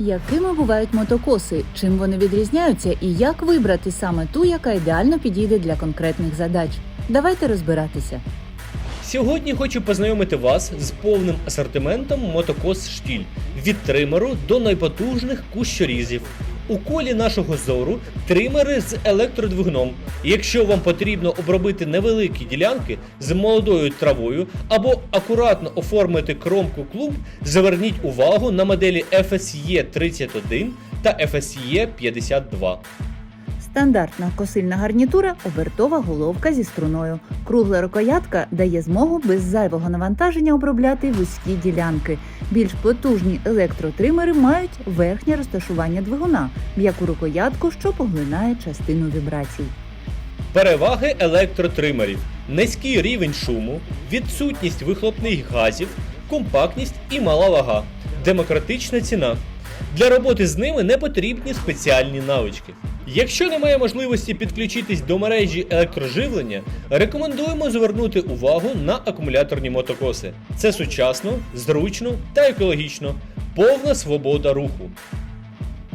Якими бувають мотокоси, чим вони відрізняються і як вибрати саме ту, яка ідеально підійде для конкретних задач? Давайте розбиратися. Сьогодні хочу познайомити вас з повним асортиментом мотокос штіль від тримеру до найпотужних кущорізів. У колі нашого зору тримери з електродвигуном. І Якщо вам потрібно обробити невеликі ділянки з молодою травою або акуратно оформити кромку клуб, зверніть увагу на моделі FSE 31 та FSE 52. Стандартна косильна гарнітура обертова головка зі струною. Кругла рукоятка дає змогу без зайвого навантаження обробляти вузькі ділянки. Більш потужні електротримери мають верхнє розташування двигуна, м'яку рукоятку, що поглинає частину вібрацій. Переваги електротримерів: низький рівень шуму, відсутність вихлопних газів, компактність і мала вага, демократична ціна. Для роботи з ними не потрібні спеціальні навички. Якщо немає можливості підключитись до мережі електроживлення, рекомендуємо звернути увагу на акумуляторні мотокоси. Це сучасно, зручно та екологічно, повна свобода руху.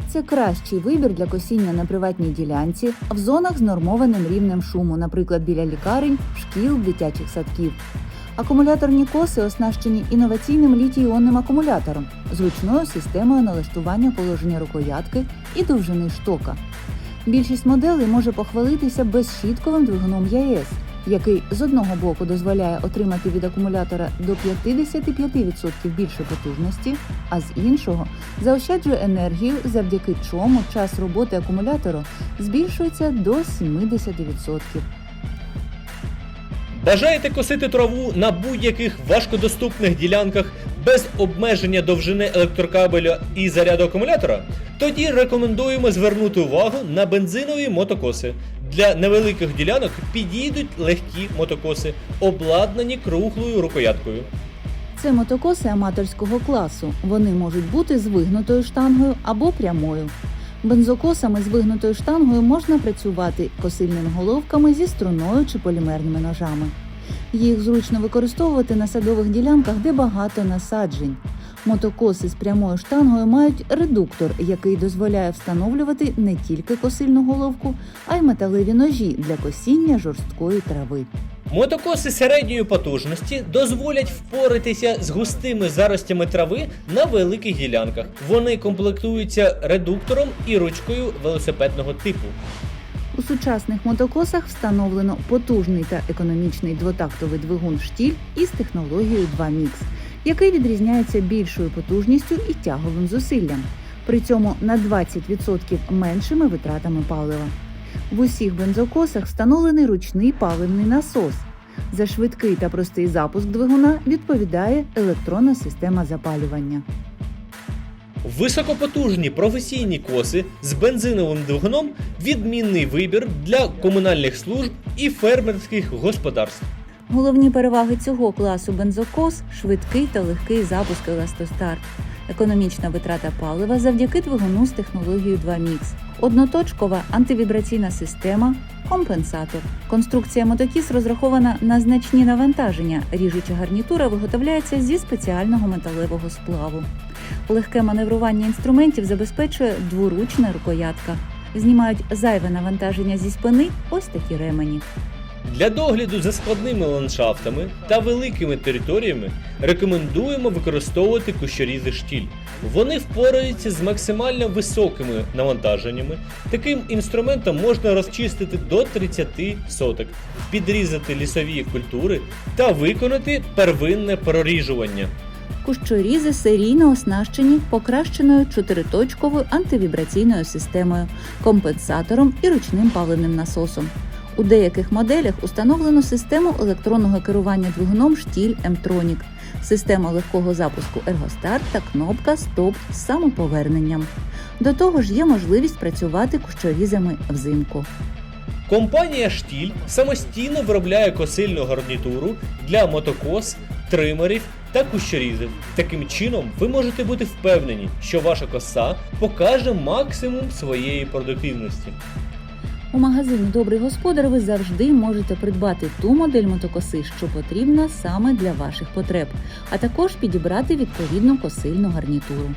Це кращий вибір для косіння на приватній ділянці, в зонах з нормованим рівнем шуму, наприклад, біля лікарень, шкіл, дитячих садків. Акумуляторні коси оснащені інноваційним літій-іонним акумулятором, зручною системою налаштування положення рукоятки і довжини штока. Більшість моделей може похвалитися безщітковим двигуном ЯЕС, який з одного боку дозволяє отримати від акумулятора до 55% більше потужності, а з іншого заощаджує енергію, завдяки чому час роботи акумулятору збільшується до 70%. Бажаєте косити траву на будь-яких важкодоступних ділянках без обмеження довжини електрокабеля і заряду акумулятора? Тоді рекомендуємо звернути увагу на бензинові мотокоси. Для невеликих ділянок підійдуть легкі мотокоси, обладнані круглою рукояткою. Це мотокоси аматорського класу. Вони можуть бути з вигнутою штангою або прямою. Бензокосами з вигнутою штангою можна працювати косильними головками зі струною чи полімерними ножами. Їх зручно використовувати на садових ділянках, де багато насаджень. Мотокоси з прямою штангою мають редуктор, який дозволяє встановлювати не тільки косильну головку, а й металеві ножі для косіння жорсткої трави. Мотокоси середньої потужності дозволять впоратися з густими заростями трави на великих ділянках. Вони комплектуються редуктором і ручкою велосипедного типу. У сучасних мотокосах встановлено потужний та економічний двотактовий двигун штіль із технологією 2MIX, який відрізняється більшою потужністю і тяговим зусиллям, при цьому на 20% меншими витратами палива. В усіх бензокосах встановлений ручний паливний насос. За швидкий та простий запуск двигуна відповідає електронна система запалювання. Високопотужні професійні коси з бензиновим двигуном відмінний вибір для комунальних служб і фермерських господарств. Головні переваги цього класу бензокос швидкий та легкий запуск еластостарт, економічна витрата палива завдяки двигуну з технологією 2MIX, одноточкова антивібраційна система, компенсатор. Конструкція мотокіс розрахована на значні навантаження. Ріжуча гарнітура виготовляється зі спеціального металевого сплаву. Легке маневрування інструментів забезпечує дворучна рукоятка. Знімають зайве навантаження зі спини ось такі ремені. Для догляду за складними ландшафтами та великими територіями рекомендуємо використовувати кущорізи штіль. Вони впораються з максимально високими навантаженнями. Таким інструментом можна розчистити до 30 соток, підрізати лісові культури та виконати первинне проріжування. Кущорізи серійно оснащені покращеною чотириточковою антивібраційною системою, компенсатором і ручним паливним насосом. У деяких моделях установлено систему електронного керування двигуном штіль Емтронік, система легкого запуску Ергостарт та кнопка Стоп з самоповерненням. До того ж є можливість працювати кущорізами взимку. Компанія Штіль самостійно виробляє косильну гарнітуру для мотокос, тримерів та кущорізів. Таким чином, ви можете бути впевнені, що ваша коса покаже максимум своєї продуктивності. У магазині Добрий господар ви завжди можете придбати ту модель мотокоси, що потрібна саме для ваших потреб, а також підібрати відповідну косильну гарнітуру.